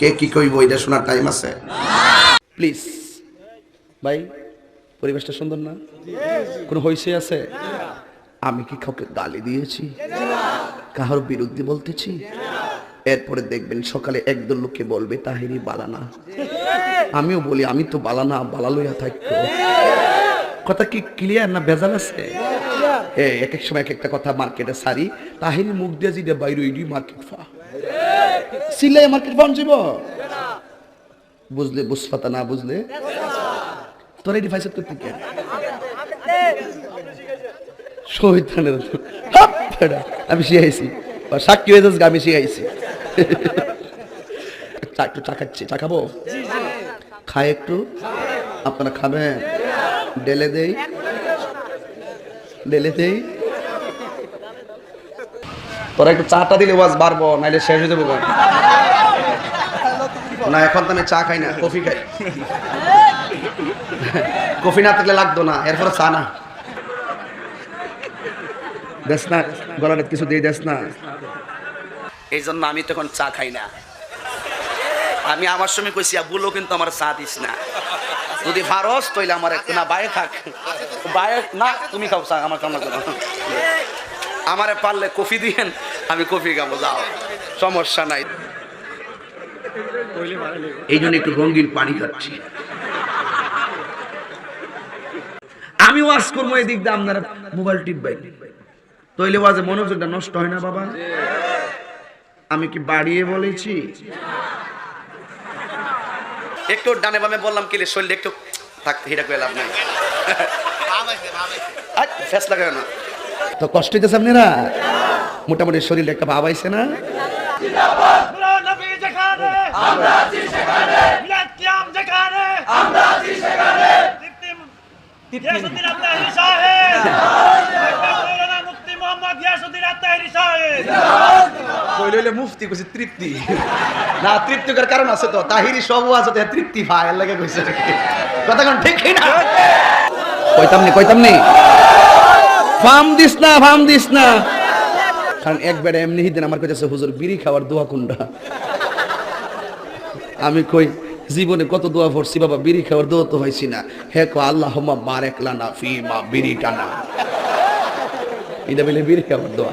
কে কি কইব, এটা শোনার টাইম আছে। প্লিজ ভাই, পরিবেশটা সুন্দর না? কোনো হইসে আছে? আমি কি কাউকে গালি দিয়েছি? কাহার বিরুদ্ধে বলতেছি? এরপরে দেখবেন সকালে একদল লোককে বলবে, তাহিরি বালানা আমিও বলি, আমি তো বালানা বালা লইয়া থাকতো কথা কি ক্লিয়ার না ভেজাল আছে? এক এক সময় এক একটা কথা মার্কেটে সারি, তাহিরি মুখ দিয়ে যেটা বাইরে মার্কেট ফা। সিলাই মার্কেট ফান যাব বুঝলে বুঝপাতা না বুঝলে? তোর এটি ফাইসেট করতে কে শহীদানের আমি শিখাইছি বা সাক্ষী হয়ে যাচ্ছে আমি শিখাইছি একটু চা খাচ্ছি। চা খাই একটু। আপনারা খাবেন? ডেলে দেই। ডেলে দেই। তোরা একটু চাটা দিলে ওয়াজ বাড়বো নাইলে শেষ হয়ে যাব না এখন তো আমি চা খাই না কফি খাই। কফি না থাকলে লাগতো না এরপরে চা না। দেশ না গলাটা কিছু দিয়ে দেশ না। এই জন্য আমি তখন চা খাই না। আমি আমার সময় কইছি বলো কিন্তু আমার চা দিস না। যদি ভারস তৈলে আমার একটু না বাইরে থাক। বাইরে না তুমি খাও চা আমার কামনা করো আমারে পারলে কফি দিয়েন। আমি কফি খাব যাও। সমস্যা নাই। এই জন্য একটু রঙিন পানি খাচ্ছি। আমি ওয়াজ করব এদিক দিয়ে আপনারা মোবাইল টিপবাই তৈলে ওয়াজে মনোযোগটা নষ্ট হয় না বাবা। আমি কি বাড়িয়ে বলেছি? একটু ডানে বামে বললাম কি শরীরটা একটু থাকতে হিটা করে লাভ নাই। আই, ফেস লাগায় না। তো কষ্ট হইতেছে আপনারা? মোটামুটি শরীরটা একটা ভাব আইছে না? মুফতি কইছে তৃপ্তি। না কারণ আছে তো। তাহিরি সব আছে তো তৃপ্তি ভাই লাগে কইছে কথা ঠিক না কইতাম নি কইতাম নি। ফাম দিস না, ফাম দিস না। কারণ একবার এমনি দিন আমার কাছে হুজুর, বিড়ি খাওয়ার দোয়া কোনটা? আমি কই, জীবনে কত দোয়া পড়ছি বাবা, বিড়ি খাওয়ার দোয়া তো হয়েছি না। হে কো আল্লাহ বারেক লানা ফি মা বিড়ি টানা এটা বলে, বিড়ি খাওয়ার দোয়া।